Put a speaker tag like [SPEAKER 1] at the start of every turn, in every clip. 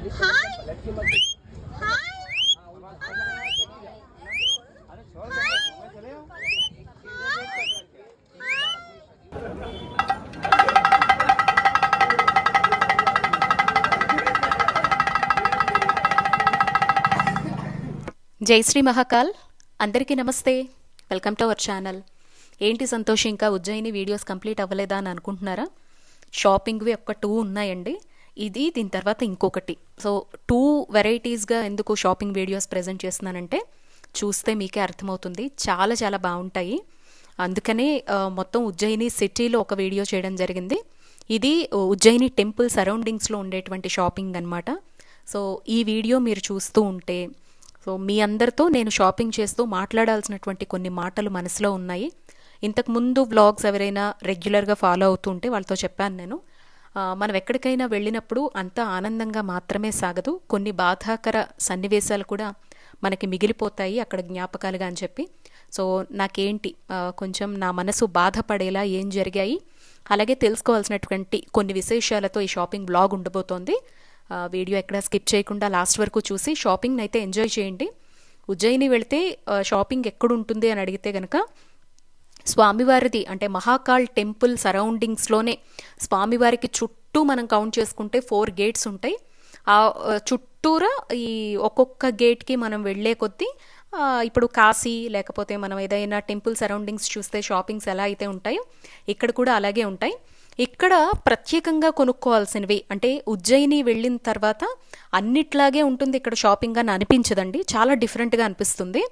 [SPEAKER 1] Hi జై శ్రీ మహాకాల్. అందరికీ నమస్తే. Welcome to our channel. ఏంటి సంతోష్ ఇంకా ఉజ్జయిని వీడియోస్ కంప్లీట్ అవ్వలేదా అని అనుకుంటున్నారా? షాపింగ్వి ఒక్క టూ ఉన్నాయండి. ఇది దీని తర్వాత ఇంకొకటి. సో టూ వెరైటీస్గా ఎందుకు షాపింగ్ వీడియోస్ ప్రజెంట్ చేస్తున్నానంటే చూస్తే మీకే అర్థమవుతుంది. చాలా చాలా బాగుంటాయి. అందుకనే మొత్తం ఉజ్జయిని సిటీలో ఒక వీడియో చేయడం జరిగింది. ఇది ఉజ్జయిని టెంపుల్ సరౌండింగ్స్లో ఉండేటువంటి షాపింగ్ అన్నమాట. సో ఈ వీడియో మీరు చూస్తూ ఉంటే సో మీ అందరితో నేను షాపింగ్ చేస్తూ మాట్లాడాల్సినటువంటి కొన్ని మాటలు మనసులో ఉన్నాయి. ఇంతకు ముందు వ్లాగ్స్ ఎవరైనా రెగ్యులర్గా ఫాలో అవుతూ ఉంటే వాళ్ళతో చెప్పాను నేను. మనం ఎక్కడికైనా వెళ్ళినప్పుడు అంత ఆనందంగా మాత్రమే సాగదు. కొన్ని బాధాకర సన్నివేశాలు కూడా మనకి మిగిలిపోతాయి అక్కడ జ్ఞాపకాలుగా అని చెప్పి. సో నాకేంటి? కొంచెం నా మనసు బాధపడేలా ఏం జరిగాయి? అలాగే తెలుసుకోవాల్సినటువంటి కొన్ని విశేషాలతో ఈ షాపింగ్ బ్లాగ్ ఉండబోతోంది. వీడియో ఎక్కడ స్కిప్ చేయకుండా లాస్ట్ వరకు చూసి షాపింగ్ అయితే ఎంజాయ్ చేయండి. ఉజ్జయిని వెళితే షాపింగ్ ఎక్కడ ఉంటుంది అని అడిగితే కనుక స్వామివారిది అంటే మహాకాల్ టెంపుల్ సరౌండింగ్స్లోనే స్వామివారికి చుట్టూ మనం కౌంట్ చేసుకుంటే ఫోర్ గేట్స్ ఉంటాయి. ఆ చుట్టూరా ఈ ఒక్కొక్క గేట్కి మనం వెళ్ళే కొద్దీ ఇప్పుడు కాశీ లేకపోతే మనం ఏదైనా టెంపుల్ సరౌండింగ్స్ చూస్తే షాపింగ్స్ ఎలా అయితే ఉంటాయో ఇక్కడ కూడా అలాగే ఉంటాయి. ఇక్కడ ప్రత్యేకంగా కొనుక్కోవాల్సినవి అంటే ఉజ్జయిని వెళ్ళిన తర్వాత అన్నిట్లాగే ఉంటుంది. ఇక్కడ షాపింగ్ అని అనిపించదండి. చాలా డిఫరెంట్గా అనిపిస్తుంది.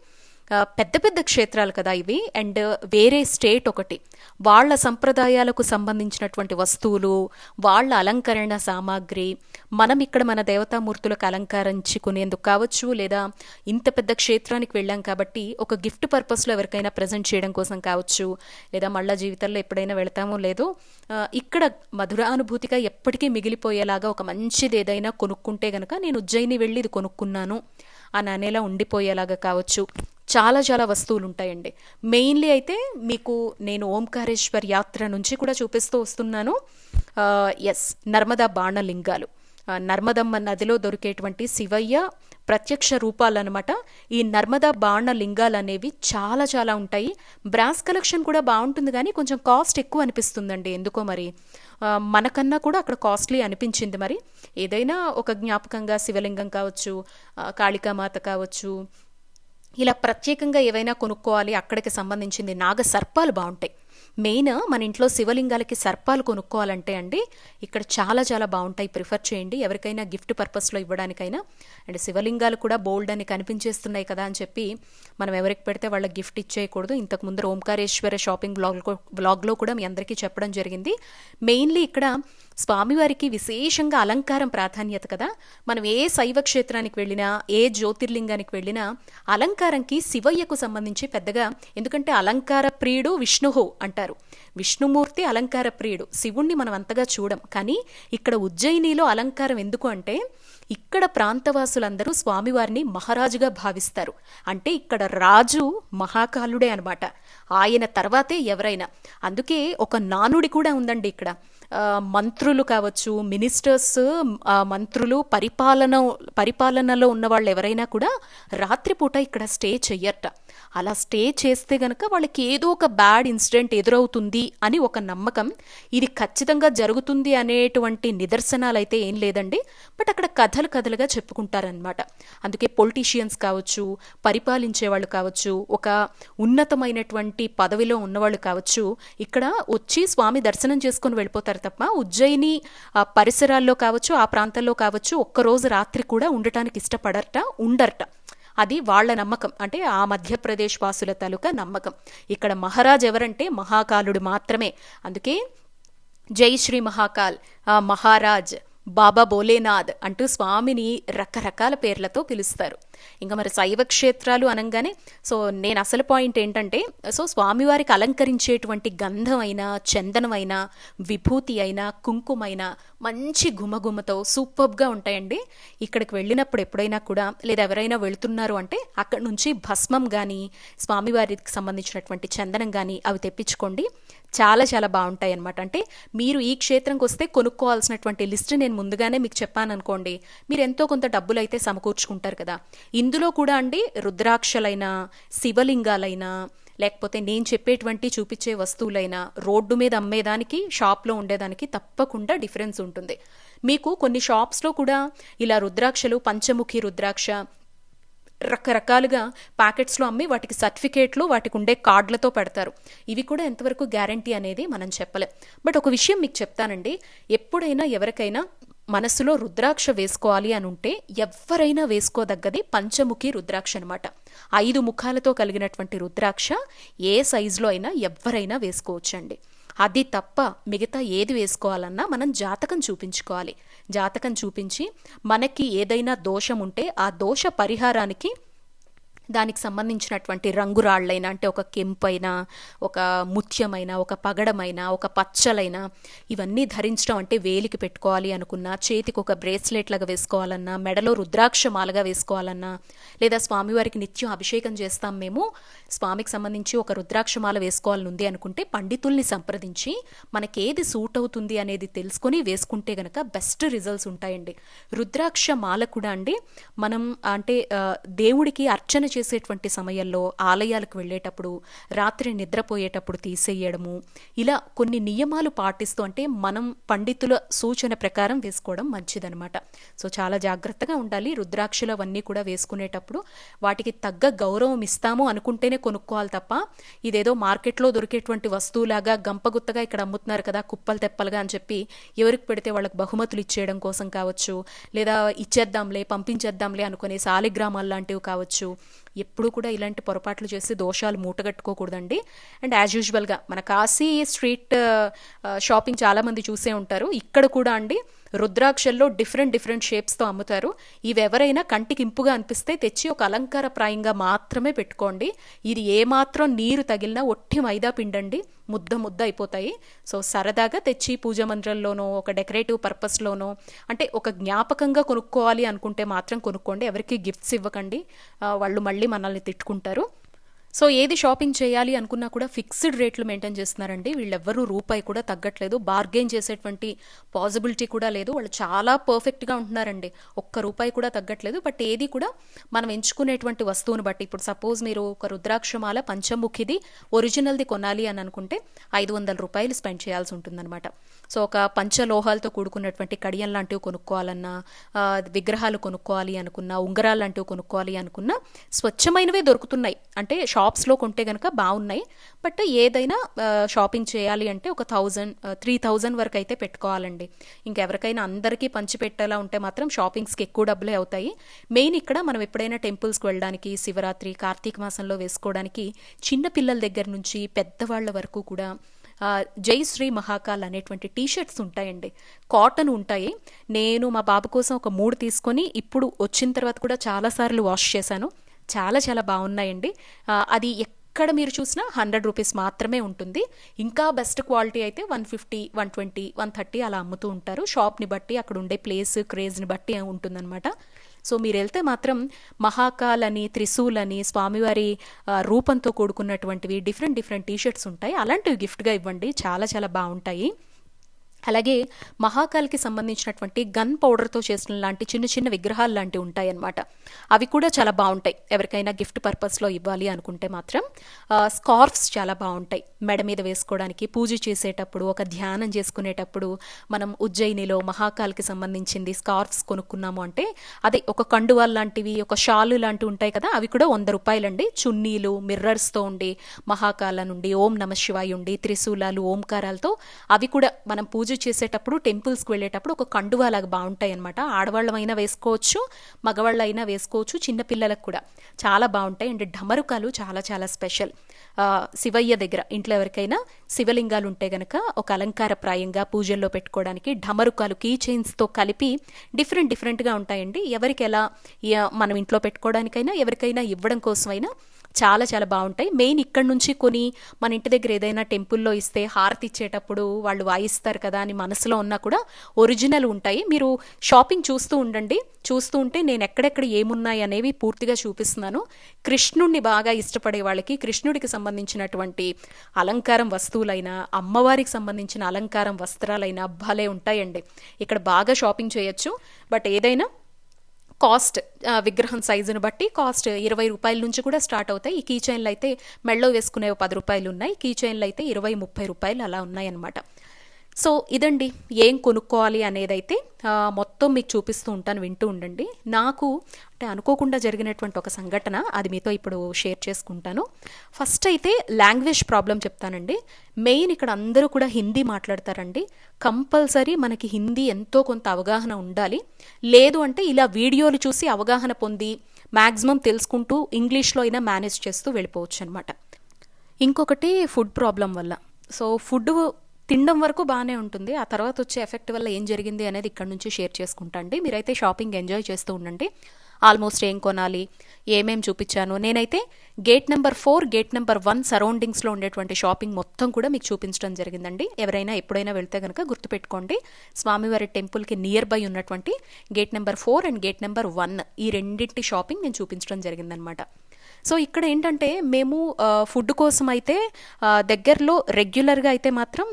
[SPEAKER 1] పెద్ద పెద్ద క్షేత్రాలు కదా ఇవి. అండ్ వేరే స్టేట్ ఒకటి. వాళ్ళ సంప్రదాయాలకు సంబంధించినటువంటి వస్తువులు వాళ్ళ అలంకరణ సామాగ్రి మనం ఇక్కడ మన దేవతామూర్తులకు అలంకరించుకునేందుకు కావచ్చు లేదా ఇంత పెద్ద క్షేత్రానికి వెళ్ళాం కాబట్టి ఒక గిఫ్ట్ పర్పస్లో ఎవరికైనా ప్రజెంట్ చేయడం కోసం కావచ్చు లేదా మళ్ళా జీవితంలో ఎప్పుడైనా వెళతామో లేదో ఇక్కడ ఇక్కడ మధురానుభూతిగా ఎప్పటికీ మిగిలిపోయేలాగా ఒక మంచిది ఏదైనా కొనుక్కుంటే గనక నేను ఉజ్జయిని వెళ్ళి ఇది కొనుక్కున్నాను అని అనేలా ఉండిపోయేలాగా కావచ్చు. చాలా చాలా వస్తువులు ఉంటాయండి మెయిన్లీ అయితే మీకు నేను ఓంకారేశ్వర్ యాత్ర నుంచి కూడా చూపిస్తూ వస్తున్నాను. ఎస్ నర్మదా బాణలింగాలు. నర్మదమ్మ నదిలో దొరికేటువంటి శివయ్య ప్రత్యక్ష రూపాలన్నమాట. ఈ నర్మదా బాణ లింగాలు అనేవి చాలా చాలా ఉంటాయి. బ్రాస్ కలెక్షన్ కూడా బాగుంటుంది కానీ కొంచెం కాస్ట్ ఎక్కువ అనిపిస్తుందండి. ఎందుకో మరి? మనకన్నా కూడా అక్కడ కాస్ట్లీ అనిపించింది మరి. ఏదైనా ఒక జ్ఞాపకంగా శివలింగం కావచ్చు కాళికామాత కావచ్చు ఇలా ప్రత్యేకంగా ఏవైనా కొనుక్కోవాలి అక్కడికి సంబంధించింది నాగ సర్పాలు బాగుంటాయి. మెయిన్ మన ఇంట్లో శివలింగాలకి సర్పాలు కొనుక్కోవాలంటే అండి ఇక్కడ చాలా చాలా బాగుంటాయి. ప్రిఫర్ చేయండి. ఎవరికైనా గిఫ్ట్ పర్పస్లో ఇవ్వడానికైనా. అండ్ శివలింగాలు కూడా బోల్డ్ అని కనిపించేస్తున్నాయి కదా అని చెప్పి మనం ఎవరికి పెడితే వాళ్ళకి గిఫ్ట్ ఇచ్చేయకూడదు. ఇంతకు ముందు ఓంకారేశ్వర షాపింగ్ బ్లాగ్ బ్లాగ్లో కూడా మీ అందరికీ చెప్పడం జరిగింది. మెయిన్లీ ఇక్కడ స్వామివారికి విశేషంగా అలంకారం ప్రాధాన్యత కదా. మనం ఏ శైవ క్షేత్రానికి వెళ్ళినా ఏ జ్యోతిర్లింగానికి వెళ్ళినా అలంకారంకి శివయ్యకు సంబంధించి పెద్దగా ఎందుకంటే అలంకార ప్రియుడు విష్ణుహు అంటారు. విష్ణుమూర్తి అలంకార ప్రియుడు. శివుణ్ణి మనం అంతగా చూడం. కానీ ఇక్కడ ఉజ్జయినిలో అలంకారం ఎందుకు అంటే ఇక్కడ ప్రాంతవాసులందరూ స్వామివారిని మహారాజుగా భావిస్తారు. అంటే ఇక్కడ రాజు మహాకాలుడే అనమాట ఆయన తర్వాతే ఎవరైనా. అందుకే ఒక నానుడి కూడా ఉందండి ఇక్కడ. మంత్రులు కావచ్చు మినిస్టర్స్ మంత్రులు పరిపాలన పరిపాలనలో ఉన్న వాళ్ళు ఎవరైనా కూడా రాత్రిపూట ఇక్కడ స్టే చెయ్యట అలా స్టే చేస్తే గనక వాళ్ళకి ఏదో ఒక బ్యాడ్ ఇన్సిడెంట్ ఎదురవుతుంది అని ఒక నమ్మకం. ఇది ఖచ్చితంగా జరుగుతుంది అనేటువంటి నిదర్శనాలు అయితే ఏం లేదండి. బట్ అక్కడ కథలు కథలుగా చెప్పుకుంటారనమాట అందుకే పొలిటీషియన్స్ కావచ్చు పరిపాలించే వాళ్ళు కావచ్చు ఒక ఉన్నతమైనటువంటి పదవిలో ఉన్నవాళ్ళు కావచ్చు ఇక్కడ వచ్చి స్వామి దర్శనం చేసుకుని వెళ్ళిపోతారు తప్ప ఉజ్జయిని ఆ పరిసరాల్లో కావచ్చు ఆ ప్రాంతాల్లో కావచ్చు ఒక్కరోజు రాత్రి కూడా ఉండటానికి ఇష్టపడట ఉండరట. అది వాళ్ళ నమ్మకం. అంటే ఆ మధ్యప్రదేశ్ వాసుల తాలూకా నమ్మకం. ఇక్కడ మహారాజ్ ఎవరంటే మహాకాలుడు మాత్రమే. అందుకే జై శ్రీ మహాకాల్ మహారాజ్ బాబా భోలేనాథ్ అంటూ స్వామిని రకరకాల పేర్లతో పిలుస్తారు. ఇంకా మరి శైవ క్షేత్రాలు అనగానే సో నేను అసలు పాయింట్ ఏంటంటే సో స్వామివారికి అలంకరించేటువంటి గంధమైన చందనమైనా విభూతి అయినా కుంకుమైనా మంచి గుమగుమతో సూపర్గా ఉంటాయండి. ఇక్కడికి వెళ్ళినప్పుడు ఎప్పుడైనా కూడా లేదా ఎవరైనా వెళుతున్నారు అంటే అక్కడ నుంచి భస్మం కానీ స్వామివారికి సంబంధించినటువంటి చందనం కానీ అవి తెప్పించుకోండి. చాలా చాలా బాగుంటాయి అనమాట అంటే మీరు ఈ క్షేత్రంకి వస్తే కొనుక్కోవాల్సినటువంటి లిస్ట్ నేను ముందుగానే మీకు చెప్పాను అనుకోండి మీరు ఎంతో కొంత డబ్బులు అయితే సమకూర్చుకుంటారు కదా. ఇందులో కూడా అండి రుద్రాక్షలైనా శివలింగాలైనా లేకపోతే నేను చెప్పేటువంటి చూపించే వస్తువులైనా రోడ్డు మీద అమ్మేదానికి షాప్లో ఉండేదానికి తప్పకుండా డిఫరెన్స్ ఉంటుంది. మీకు కొన్ని షాప్స్లో కూడా ఇలా రుద్రాక్షలు పంచముఖి రుద్రాక్ష రకరకాలుగా ప్యాకెట్స్లో అమ్మి వాటికి సర్టిఫికేట్లు వాటికి ఉండే కార్డులతో పెడతారు. ఇవి కూడా ఎంతవరకు గ్యారంటీ అనేది మనం చెప్పలేం. బట్ ఒక విషయం మీకు చెప్తానండి. ఎప్పుడైనా ఎవరికైనా మనసులో రుద్రాక్ష వేసుకోవాలి అని ఉంటే ఎవరైనా వేసుకోదగ్గది పంచముఖి రుద్రాక్ష అనమాట ఐదు ముఖాలతో కలిగినటువంటి రుద్రాక్ష ఏ సైజులో అయినా ఎవరైనా వేసుకోవచ్చండి. అది తప్ప మిగతా ఏది వేసుకోవాలన్నా మనం జాతకం చూపించుకోవాలి. జాతకం చూపించి మనకి ఏదైనా దోషం ఉంటే ఆ దోష పరిహారానికి దానికి సంబంధించినటువంటి రంగురాళ్ళైనా అంటే ఒక కెంపైనా ఒక ముత్యమైన ఒక పగడమైన ఒక పచ్చలైన ఇవన్నీ ధరించడం అంటే వేలికి పెట్టుకోవాలి అనుకున్నా చేతికి ఒక బ్రేస్లెట్ లాగా వేసుకోవాలన్నా మెడలో రుద్రాక్ష మాలగా వేసుకోవాలన్నా లేదా స్వామివారికి నిత్యం అభిషేకం చేస్తాం మేము స్వామికి సంబంధించి ఒక రుద్రాక్ష మాల వేసుకోవాలని ఉంది అనుకుంటే పండితుల్ని సంప్రదించి మనకి ఏది సూట్ అవుతుంది అనేది తెలుసుకొని వేసుకుంటే గనక బెస్ట్ రిజల్ట్స్ ఉంటాయండి. రుద్రాక్ష మాల కూడా అండి మనం అంటే దేవుడికి అర్చన చేసేటువంటి సమయంలో ఆలయాలకు వెళ్ళేటప్పుడు రాత్రి నిద్రపోయేటప్పుడు తీసేయడము ఇలా కొన్ని నియమాలు పాటిస్తూ అంటే మనం పండితుల సూచన ప్రకారం వేసుకోవడం మంచిదనమాట సో చాలా జాగ్రత్తగా ఉండాలి. రుద్రాక్షలు అవన్నీ కూడా వేసుకునేటప్పుడు వాటికి తగ్గ గౌరవం ఇస్తాము అనుకుంటేనే కొనుక్కోవాలి తప్ప ఇదేదో మార్కెట్లో దొరికేటువంటి వస్తువులాగా గంపగుత్తగా ఇక్కడ అమ్ముతున్నారు కదా కుప్పలు తెప్పలుగా అని చెప్పి ఎవరికి పెడితే వాళ్ళకి బహుమతులు ఇచ్చేయడం కోసం కావచ్చు లేదా ఇచ్చేద్దాంలే పంపించేద్దాంలే అనుకునే సాలిగ్రామాలు లాంటివి కావచ్చు ఎప్పుడు కూడా ఇలాంటి పొరపాట్లు చేసి దోషాలు మూటగట్టుకోకూడదండి. అండ్ యాజ్ యూజువల్గా మన కాశీ స్ట్రీట్ షాపింగ్ చాలామంది చూసే ఉంటారు. ఇక్కడ కూడా అండి రుద్రాక్షల్లో డిఫరెంట్ డిఫరెంట్ షేప్స్తో అమ్ముతారు. ఇవి ఎవరైనా కంటికి ఇంపుగా అనిపిస్తే తెచ్చి ఒక అలంకారప్రాయంగా మాత్రమే పెట్టుకోండి. ఇది ఏమాత్రం నీరు తగిలినా ఒట్టి మైదా పిండండి. ముద్ద ముద్ద అయిపోతాయి. సో సరదాగా తెచ్చి పూజ మందిరంలోనో ఒక డెకరేటివ్ పర్పస్లోనో అంటే ఒక జ్ఞాపకంగా కొనుక్కోవాలి అనుకుంటే మాత్రం కొనుక్కోండి. ఎవరికి గిఫ్ట్స్ ఇవ్వకండి. వాళ్ళు మళ్ళీ మనల్ని తిట్టుకుంటారు. సో ఏది షాపింగ్ చేయాలి అనుకున్నా కూడా ఫిక్స్డ్ రేట్లు మెయింటైన్ చేస్తున్నారండి. వీళ్ళెవ్వరూ రూపాయి కూడా తగ్గట్లేదు. బార్గెన్ చేసేటువంటి పాసిబిలిటీ కూడా లేదు. వాళ్ళు చాలా పర్ఫెక్ట్గా ఉంటున్నారండి. ఒక్క రూపాయి కూడా తగ్గట్లేదు. బట్ ఏది కూడా మనం ఎంచుకునేటువంటి వస్తువుని బట్టి ఇప్పుడు సపోజ్ మీరు ఒక రుద్రాక్షమాల పంచముఖిది ఒరిజినల్ది కొనాలి అని అనుకుంటే ఐదు వందల రూపాయలు స్పెండ్ చేయాల్సి ఉంటుందన్నమాట. సో ఒక పంచలోహాలతో కూడుకున్నటువంటి కడియం లాంటివి కొనుక్కోవాలన్నా విగ్రహాలు కొనుక్కోవాలి అనుకున్నా ఉంగరాలు లాంటివి కొనుక్కోవాలి అనుకున్నా స్వచ్ఛమైనవే దొరుకుతున్నాయి. అంటే షాప్ షాప్స్లో కొంటే కనుక బాగున్నాయి. బట్ ఏదైనా షాపింగ్ చేయాలి అంటే ఒక థౌజండ్ త్రీ థౌజండ్ వరకు అయితే పెట్టుకోవాలండి. ఇంకెవరికైనా అందరికీ పంచిపెట్టేలా ఉంటే మాత్రం షాపింగ్స్కి ఎక్కువ డబ్బులే అవుతాయి. మెయిన్ ఇక్కడ మనం ఎప్పుడైనా టెంపుల్స్కి వెళ్ళడానికి శివరాత్రి కార్తీక మాసంలో వేసుకోవడానికి చిన్న పిల్లల దగ్గర నుంచి పెద్దవాళ్ళ వరకు కూడా జై శ్రీ మహాకాల్ అనేటువంటి టీషర్ట్స్ ఉంటాయండి. కాటన్ ఉంటాయి. నేను మా బాబు కోసం ఒక మూడు తీసుకొని ఇప్పుడు వచ్చిన తర్వాత కూడా చాలాసార్లు వాష్ చేశాను. చాలా చాలా బాగున్నాయండి. అది ఎక్కడ మీరు చూసినా హండ్రెడ్ రూపీస్ మాత్రమే ఉంటుంది. ఇంకా బెస్ట్ క్వాలిటీ అయితే one fifty one twenty one thirty అలా అమ్ముతూ ఉంటారు. షాప్ని బట్టి అక్కడ ఉండే ప్లేస్ క్రేజ్ని బట్టి ఉంటుందన్నమాట. సో మీరు వెళ్తే మాత్రం మహాకాల్ అని త్రిశూల్ అని స్వామివారి రూపంతో కూడుకున్నటువంటివి డిఫరెంట్ డిఫరెంట్ టీషర్ట్స్ ఉంటాయి. అలాంటివి గిఫ్ట్గా ఇవ్వండి. చాలా చాలా బాగుంటాయి. అలాగే మహాకాల్కి సంబంధించినటువంటి గన్ పౌడర్తో చేసిన లాంటి చిన్న చిన్న విగ్రహాలు లాంటివి ఉంటాయి అన్నమాట అవి కూడా చాలా బాగుంటాయి. ఎవరికైనా గిఫ్ట్ పర్పస్లో ఇవ్వాలి అనుకుంటే మాత్రం స్కార్ఫ్స్ చాలా బాగుంటాయి. మెడ మీద వేసుకోవడానికి పూజ చేసేటప్పుడు ఒక ధ్యానం చేసుకునేటప్పుడు మనం ఉజ్జయినిలో మహాకాల్కి సంబంధించింది స్కార్ఫ్స్ కొనుక్కున్నాము అంటే అదే ఒక కండువాల్ లాంటివి ఒక షాలు లాంటివి ఉంటాయి కదా అవి కూడా వంద రూపాయలండి. చున్నీలు మిర్రర్స్తో ఉండి మహాకాల నుండి ఓం నమ శివాయ ఉండి త్రిశూలాలు ఓంకారాలతో అవి కూడా మనం పూజ పూజ చేసేటప్పుడు టెంపుల్స్కి వెళ్ళేటప్పుడు ఒక కండువా లాగా బాగుంటాయి అనమాట ఆడవాళ్ళమైనా వేసుకోవచ్చు మగవాళ్ళైనా వేసుకోవచ్చు చిన్నపిల్లలకు కూడా. చాలా బాగుంటాయి. అండ్ ఢమరుకాలు చాలా చాలా స్పెషల్. శివయ్య దగ్గర ఇంట్లో ఎవరికైనా శివలింగాలు ఉంటే గనక ఒక అలంకార ప్రాయంగా పూజల్లో పెట్టుకోవడానికి ఢమరుకాలు కీ చైన్స్తో కలిపి డిఫరెంట్ డిఫరెంట్గా ఉంటాయండి. ఎవరికి ఎలా మనం ఇంట్లో పెట్టుకోవడానికైనా ఎవరికైనా ఇవ్వడం కోసమైనా చాలా చాలా బాగుంటాయి. మెయిన్ ఇక్కడ నుంచి కొని మన ఇంటి దగ్గర ఏదైనా టెంపుల్లో ఇస్తే హారతి ఇచ్చేటప్పుడు వాళ్ళు వాయిస్తారు కదా అని మనసులో ఉన్నా కూడా ఒరిజినల్ ఉంటాయి. మీరు షాపింగ్ చూస్తూ ఉండండి. చూస్తూ ఉంటే నేను ఎక్కడెక్కడ ఏమున్నాయి అనేవి పూర్తిగా చూపిస్తున్నాను. కృష్ణుడిని బాగా ఇష్టపడే వాళ్ళకి కృష్ణుడికి సంబంధించినటువంటి అలంకారం వస్తువులైనా అమ్మవారికి సంబంధించిన అలంకారం వస్త్రాలైనా భలే ఉంటాయండి. ఇక్కడ బాగా షాపింగ్ చేయొచ్చు. బట్ ఏదైనా కాస్ట్ విగ్రహం సైజును బట్టి కాస్ట్ ఇరవై రూపాయల నుంచి కూడా స్టార్ట్ అవుతాయి. ఈ కీ చైన్లు అయితే మెళ్ళో వేసుకునేవి పది రూపాయలు ఉన్నాయి. కీ చైన్లు అయితే ఇరవై ముప్పై రూపాయలు అలా ఉన్నాయి అన్నమాట సో ఇదండి ఏం కొనుక్కోవాలి అనేదైతే మొత్తం మీకు చూపిస్తూ ఉంటాను వింటూ ఉండండి. నాకు అంటే అనుకోకుండా జరిగినటువంటి ఒక సంఘటన అది మీతో ఇప్పుడు షేర్ చేసుకుంటాను. ఫస్ట్ అయితే లాంగ్వేజ్ ప్రాబ్లం చెప్తానండి. మెయిన్ ఇక్కడ అందరూ కూడా హిందీ మాట్లాడతారండి. కంపల్సరీ మనకి హిందీ ఎంతో కొంత అవగాహన ఉండాలి. లేదు అంటే ఇలా వీడియోలు చూసి అవగాహన పొంది మ్యాక్సిమం తెలుసుకుంటూ ఇంగ్లీష్లో అయినా మేనేజ్ చేస్తూ వెళ్ళిపోవచ్చు అనమాట ఇంకొకటి ఫుడ్ ప్రాబ్లం వల్ల. సో ఫుడ్ తినడం వరకు బాగానే ఉంటుంది. ఆ తర్వాత వచ్చే ఎఫెక్ట్ వల్ల ఏం జరిగింది అనేది ఇక్కడ నుంచి షేర్ చేసుకుంటా అండి. మీరైతే షాపింగ్ ఎంజాయ్ చేస్తూ ఉండండి. ఆల్మోస్ట్ ఏం కొనాలి ఏమేం చూపించాను. నేనైతే gate number four gate number one సరౌండింగ్స్లో ఉండేటువంటి షాపింగ్ మొత్తం కూడా మీకు చూపించడం జరిగిందండి. ఎవరైనా ఎప్పుడైనా వెళ్తే కనుక గుర్తుపెట్టుకోండి. స్వామివారి టెంపుల్కి నియర్ బై ఉన్నటువంటి gate number four and gate number one ఈ రెండింటి షాపింగ్ నేను చూపించడం జరిగిందనమాట. సో ఇక్కడ ఏంటంటే మేము ఫుడ్ కోసం అయితే దగ్గరలో రెగ్యులర్గా అయితే మాత్రం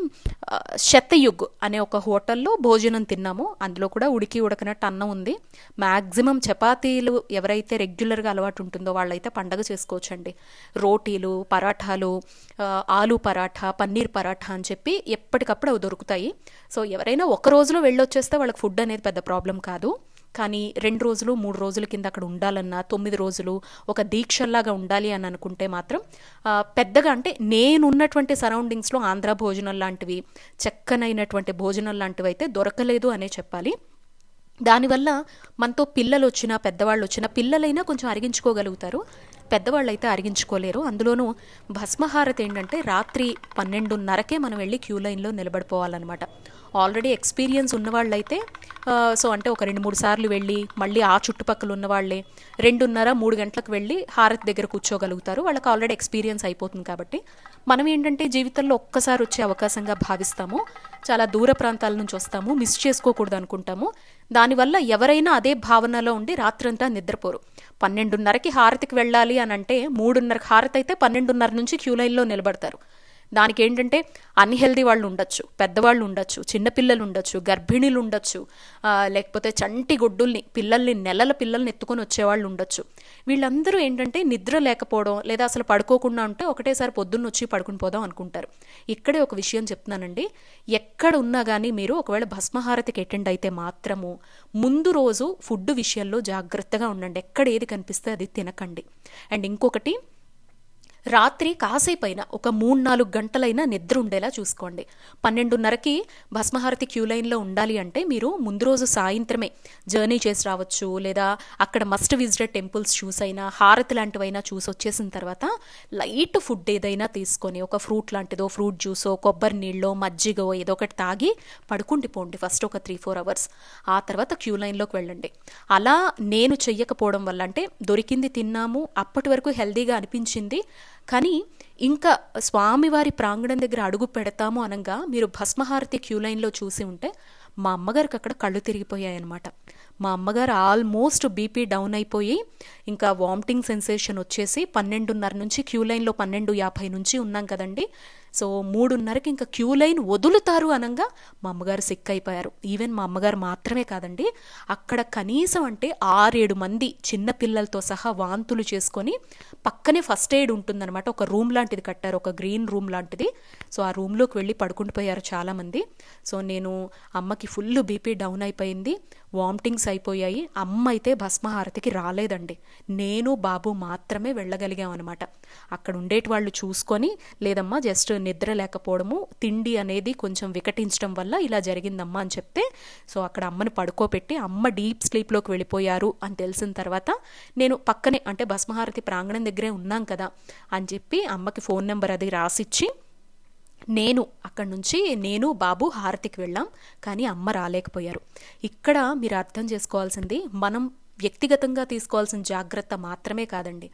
[SPEAKER 1] శతయుగ్ అనే ఒక హోటల్లో భోజనం తిన్నాము. అందులో కూడా ఉడికి ఉడకనట్టు అన్నం ఉంది. మ్యాక్సిమం చపాతీలు ఎవరైతే రెగ్యులర్గా అలవాటు ఉంటుందో వాళ్ళైతే పండగ చేసుకోవచ్చండి. రోటీలు పరాఠాలు ఆలు పరాఠా పన్నీర్ పరాఠా అని చెప్పి ఎప్పటికప్పుడు అవి దొరుకుతాయి. సో ఎవరైనా ఒక రోజులో వెళ్ళొచ్చేస్తే వాళ్ళకి ఫుడ్ అనేది పెద్ద ప్రాబ్లం కాదు. కానీ రెండు రోజులు మూడు రోజుల కింద అక్కడ ఉండాలన్నా తొమ్మిది రోజులు ఒక దీక్షల్లాగా ఉండాలి అని అనుకుంటే మాత్రం పెద్దగా అంటే నేనున్నటువంటి సరౌండింగ్స్లో ఆంధ్ర భోజనం లాంటివి చక్కనైనటువంటి భోజనం లాంటివి అయితే దొరకలేదు అనే చెప్పాలి. దానివల్ల మనతో పిల్లలు వచ్చినా పెద్దవాళ్ళు వచ్చినా పిల్లలైనా కొంచెం అరిగించుకోగలుగుతారు. పెద్దవాళ్ళు అయితే అరిగించుకోలేరు. అందులోనూ భస్మహారతి ఏంటంటే రాత్రి పన్నెండున్నరకే మనం వెళ్ళి క్యూ లైన్లో నిలబడిపోవాలన్నమాట. ఆల్రెడీ ఎక్స్పీరియన్స్ ఉన్నవాళ్ళైతే సో అంటే ఒక రెండు మూడు సార్లు వెళ్ళి మళ్ళీ ఆ చుట్టుపక్కల ఉన్న వాళ్ళే రెండున్నర మూడు గంటలకు వెళ్ళి హారతి దగ్గర కూర్చోగలుగుతారు. వాళ్ళకి ఆల్రెడీ ఎక్స్పీరియన్స్ అయిపోతుంది కాబట్టి. మనం ఏంటంటే జీవితంలో ఒక్కసారి వచ్చే అవకాశంగా భావిస్తాము. చాలా దూర ప్రాంతాల నుంచి వస్తాము. మిస్ చేసుకోకూడదు అనుకుంటాము. దానివల్ల ఎవరైనా అదే భావనలో ఉండి రాత్రంతా నిద్రపోరు. పన్నెండున్నరకి హారతికి వెళ్ళాలి అని అంటే మూడున్నరకి హారతి అయితే పన్నెండున్నర నుంచి క్యూ లైన్లో నిలబడతారు. దానికి ఏంటంటే అన్హెల్దీ వాళ్ళు ఉండొచ్చు పెద్దవాళ్ళు ఉండొచ్చు చిన్నపిల్లలు ఉండొచ్చు గర్భిణీలు ఉండొచ్చు లేకపోతే చంటి గొడ్డుల్ని పిల్లల్ని నెలల పిల్లల్ని ఎత్తుకొని వచ్చేవాళ్ళు ఉండొచ్చు. వీళ్ళందరూ ఏంటంటే నిద్ర లేకపోవడం లేదా అసలు పడుకోకుండా ఉంటే ఒకటేసారి పొద్దున్న వచ్చి పడుకుని పోదాం అనుకుంటారు. ఇక్కడే ఒక విషయం చెప్తున్నానండి. ఎక్కడ ఉన్నా కానీ మీరు ఒకవేళ భస్మహారతికి అటెండ్ అయితే మాత్రము ముందు రోజు ఫుడ్ విషయంలో జాగ్రత్తగా ఉండండి. ఎక్కడ ఏది కనిపిస్తే అది తినకండి. అండ్ ఇంకొకటి రాత్రి కాసేపైనా ఒక మూడు నాలుగు గంటలైనా నిద్ర ఉండేలా చూసుకోండి. పన్నెండున్నరకి భస్మహారతి క్యూ లైన్లో ఉండాలి అంటే మీరు ముందు రోజు సాయంత్రమే జర్నీ చేసి రావచ్చు లేదా అక్కడ మస్ట్ విజిటెడ్ టెంపుల్స్ చూసైనా హారతి లాంటివైనా చూసి వచ్చేసిన తర్వాత లైట్ ఫుడ్ ఏదైనా తీసుకొని ఒక ఫ్రూట్ లాంటిదో ఫ్రూట్ జ్యూసో కొబ్బరి నీళ్ళో మజ్జిగో ఏదో ఒకటి తాగి పడుకుండిపోండి ఫస్ట్ ఒక త్రీ ఫోర్ అవర్స్ ఆ తర్వాత క్యూ లైన్లోకి వెళ్ళండి. అలా నేను చెయ్యకపోవడం వల్ల అంటే దొరికింది తిన్నాము అప్పటి వరకు హెల్దీగా అనిపించింది. కానీ ఇంకా స్వామివారి ప్రాంగణం దగ్గర అడుగు పెడతాము అనగా మీరు భస్మహారతి క్యూ లైన్లో చూసి ఉంటే మా అమ్మగారికి అక్కడ కళ్ళు తిరిగిపోయాయి అనమాట మా అమ్మగారు ఆల్మోస్ట్ బీపీ డౌన్ అయిపోయి ఇంకా వామిటింగ్ సెన్సేషన్ వచ్చేసి పన్నెండున్నర నుంచి క్యూ లైన్లో పన్నెండు యాభై నుంచి ఉన్నాం కదండి. సో మూడున్నరకి ఇంకా క్యూ లైన్ వదులుతారు అనగా మా అమ్మగారు సిక్ అయిపోయారు. ఈవెన్ మా అమ్మగారు మాత్రమే కాదండి అక్కడ కనీసం అంటే ఆరేడు మంది చిన్న పిల్లలతో సహా వాంతులు చేసుకొని పక్కనే ఫస్ట్ ఎయిడ్ ఉంటుందన్నమాట. ఒక రూమ్ లాంటిది కట్టారు ఒక గ్రీన్ రూమ్ లాంటిది. సో ఆ రూమ్లోకి వెళ్ళి పడుకుండిపోయారు చాలామంది. సో నేను అమ్మకి ఫుల్ బీపీ డౌన్ అయిపోయింది. వామిటింగ్స్ అయిపోయాయి. అమ్మ అయితే భస్మహారతికి రాలేదండి. నేను బాబు మాత్రమే వెళ్ళగలిగాం అనమాట అక్కడ ఉండేటి వాళ్ళు చూసుకొని లేదమ్మా జస్ట్ నిద్ర లేకపోవడము తిండి అనేది కొంచెం వికటించడం వల్ల ఇలా జరిగిందమ్మా అని చెప్తే సో అక్కడ అమ్మని పడుకోబెట్టి అమ్మ డీప్ స్లీప్లోకి వెళ్ళిపోయారు అని తెలిసిన తర్వాత నేను పక్కనే అంటే భస్మహారతి ప్రాంగణం దగ్గరే ఉన్నాం కదా అని చెప్పి అమ్మకి ఫోన్ నెంబర్ అది రాసిచ్చి నేను అక్కడి నుంచి నేను బాబు హారతికి వెళ్ళాం కానీ అమ్మ రాలేకపోయారు. ఇక్కడ మీరు అర్థం చేసుకోవాల్సింది మనం వ్యక్తిగతంగా తీసుకోవాల్సిన జాగ్రత్త మాత్రమే కాదండి.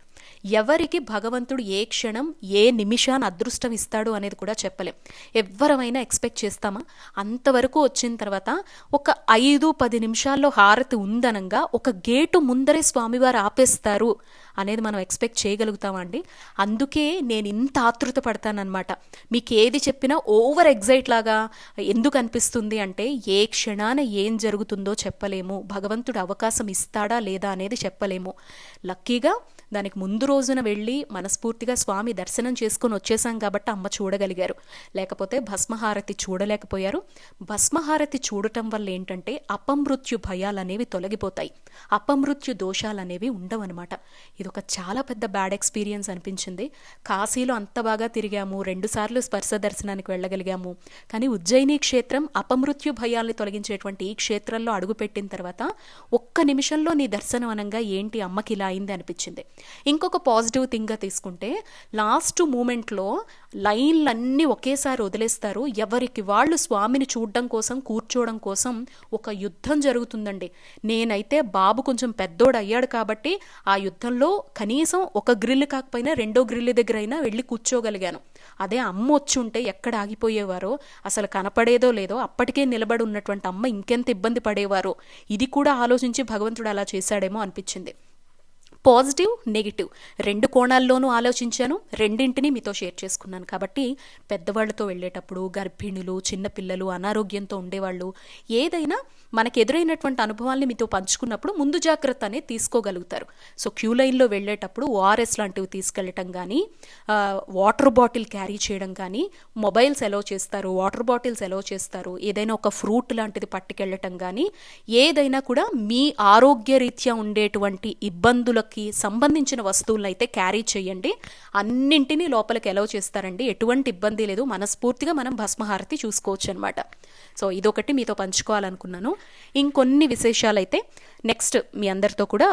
[SPEAKER 1] ఎవరికి భగవంతుడు ఏ క్షణం ఏ నిమిషాన్ని అదృష్టం ఇస్తాడు అనేది కూడా చెప్పలేం. ఎవరమైనా ఎక్స్పెక్ట్ చేస్తామా? అంతవరకు వచ్చిన తర్వాత ఒక ఐదు పది నిమిషాల్లో హారతి ఉందనంగా ఒక గేటు ముందరే స్వామివారు ఆపేస్తారు. అనేది మనం ఎక్స్పెక్ట్ చేయగలుగుతామండి. అందుకే నేను ఇంత ఆతృత పడతానమాట మీకు ఏది చెప్పినా ఓవర్ ఎగ్జైట్ లాగా ఎందుకు అనిపిస్తుంది అంటే ఏ క్షణాన ఏం జరుగుతుందో చెప్పలేము. భగవంతుడు అవకాశం ఇస్తాడా లేదా అనేది చెప్పలేము. లక్కీగా దానికి ముందు రోజున వెళ్ళి మనస్ఫూర్తిగా స్వామి దర్శనం చేసుకొని వచ్చేసాం కాబట్టి అమ్మ చూడగలిగారు. లేకపోతే భస్మహారతి చూడలేకపోయారు. భస్మహారతి చూడటం వల్ల ఏంటంటే అపమృత్యు భయాలనేవి తొలగిపోతాయి. అపమృత్యు దోషాలు అనేవి ఉండవన్నమాట. ఇది ఒక చాలా పెద్ద బ్యాడ్ ఎక్స్పీరియన్స్ అనిపించింది. కాశీలో అంత బాగా తిరిగాము. రెండుసార్లు స్పర్శ దర్శనానికి వెళ్ళగలిగాము. కానీ ఉజ్జయిని క్షేత్రం అపమృత్యు భయాల్ని తొలగించేటువంటి ఈ క్షేత్రంలో అడుగుపెట్టిన తర్వాత ఒక్క నిమిషంలో నీ దర్శనం అనంగా ఏంటి అమ్మకి ఇలా అయింది అనిపించింది. ఇంకొక పాజిటివ్ థింగ్గా తీసుకుంటే లాస్ట్ మూమెంట్లో లైన్లన్నీ ఒకేసారి వదిలేస్తారు. ఎవరికి వాళ్ళు స్వామిని చూడడం కోసం కూర్చోవడం కోసం ఒక యుద్ధం జరుగుతుందండి. నేనైతే బాబు కొంచెం పెద్దోడు అయ్యాడు కాబట్టి ఆ యుద్ధంలో కనీసం ఒక గ్రిల్ కాకపోయినా రెండో గ్రిల్ దగ్గర అయినా వెళ్ళి కూర్చోగలిగాను. అదే అమ్మ వచ్చి ఉంటే ఎక్కడ ఆగిపోయేవారో అసలు కనపడేదో లేదో అప్పటికే నిలబడి ఉన్నటువంటి అమ్మ ఇంకెంత ఇబ్బంది పడేవారో ఇది కూడా ఆలోచించి భగవంతుడు అలా చేశాడేమో అనిపించింది. Positive negative. రెండు కోణాల్లోనూ ఆలోచించాను రెండింటిని మీతో షేర్ చేసుకున్నాను. కాబట్టి పెద్దవాళ్ళతో వెళ్ళేటప్పుడు గర్భిణులు చిన్నపిల్లలు అనారోగ్యంతో ఉండేవాళ్ళు ఏదైనా మనకు ఎదురైనటువంటి అనుభవాల్ని మీతో పంచుకున్నప్పుడు ముందు జాగ్రత్త అనేది తీసుకోగలుగుతారు. సో క్యూ లైన్లో వెళ్ళేటప్పుడు ఓఆర్ఎస్ లాంటివి తీసుకెళ్ళటం కానీ వాటర్ బాటిల్ క్యారీ చేయడం కానీ మొబైల్స్ ఎలో చేస్తారు వాటర్ బాటిల్స్ ఎలో చేస్తారు ఏదైనా ఒక ఫ్రూట్ లాంటిది పట్టుకెళ్ళటం కానీ ఏదైనా కూడా మీ ఆరోగ్యరీత్యా ఉండేటువంటి ఇబ్బందులకు కి సంబంధించిన వస్తువులను అయితే క్యారీ చేయండి. అన్నింటినీ లోపలికి ఎలవ్ చేస్తారండి. ఎటువంటి ఇబ్బంది లేదు. మనస్ఫూర్తిగా మనం భస్మహారతి చూసుకోవచ్చు అనమాట సో ఇదొకటి మీతో పంచుకోవాలనుకున్నాను. ఇంకొన్ని విశేషాలైతే నెక్స్ట్ మీ అందరితో కూడా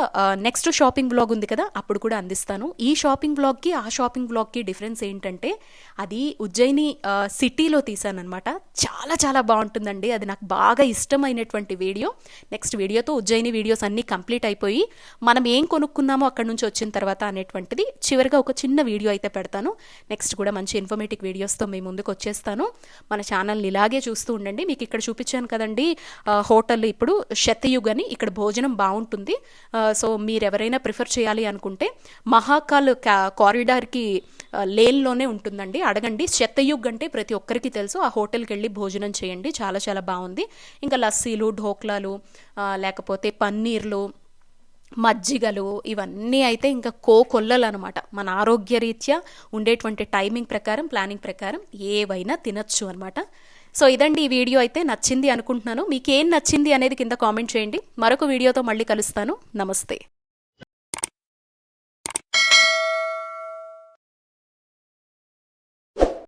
[SPEAKER 1] నెక్స్ట్ షాపింగ్ బ్లాగ్ ఉంది కదా అప్పుడు కూడా అందిస్తాను. ఈ షాపింగ్ బ్లాగ్కి ఆ షాపింగ్ బ్లాగ్కి డిఫరెన్స్ ఏంటంటే అది ఉజ్జయిని సిటీలో తీసానమాట చాలా చాలా బాగుంటుందండి. అది నాకు బాగా ఇష్టమైనటువంటి వీడియో. నెక్స్ట్ వీడియోతో ఉజ్జయిని వీడియోస్ అన్నీ కంప్లీట్ అయిపోయి మనం ఏం కొనుక్కున్నామో అక్కడ నుంచి వచ్చిన తర్వాత అనేటువంటిది చివరిగా ఒక చిన్న వీడియో అయితే పెడతాను. నెక్స్ట్ కూడా మంచి ఇన్ఫర్మేటివ్ వీడియోస్తో మీ ముందుకు వచ్చేస్తాను. మన ఛానల్ని ఇలాగే చూస్తూ ఉండండి. మీకు ఇక్కడ చూపించాను కదండి హోటల్ ఇప్పుడు శతయుగ్ అని ఇక్కడ భోజనం భోజనం బాగుంటుంది. సో మీరు ఎవరైనా ప్రిఫర్ చేయాలి అనుకుంటే మహాకాల్ కారిడార్కి లేన్లోనే ఉంటుందండి. అడగండి. శతయుగ్ అంటే ప్రతి ఒక్కరికి తెలుసు. ఆ హోటల్కి వెళ్ళి భోజనం చేయండి. చాలా చాలా బాగుంది. ఇంకా లస్సీలు ఢోక్లాలు లేకపోతే పన్నీర్లు మజ్జిగలు ఇవన్నీ అయితే ఇంకా కో కొల్లలు అనమాట మన ఆరోగ్యరీత్యా ఉండేటువంటి టైమింగ్ ప్రకారం ప్లానింగ్ ప్రకారం ఏవైనా తినచ్చు అనమాట సో ఇదండి ఈ వీడియో అయితే నచ్చింది అనుకుంటున్నాను. మీకు ఏం నచ్చింది అనేది కింద కామెంట్ చేయండి. మరొక వీడియోతో మళ్ళీ కలుస్తాను. నమస్తే.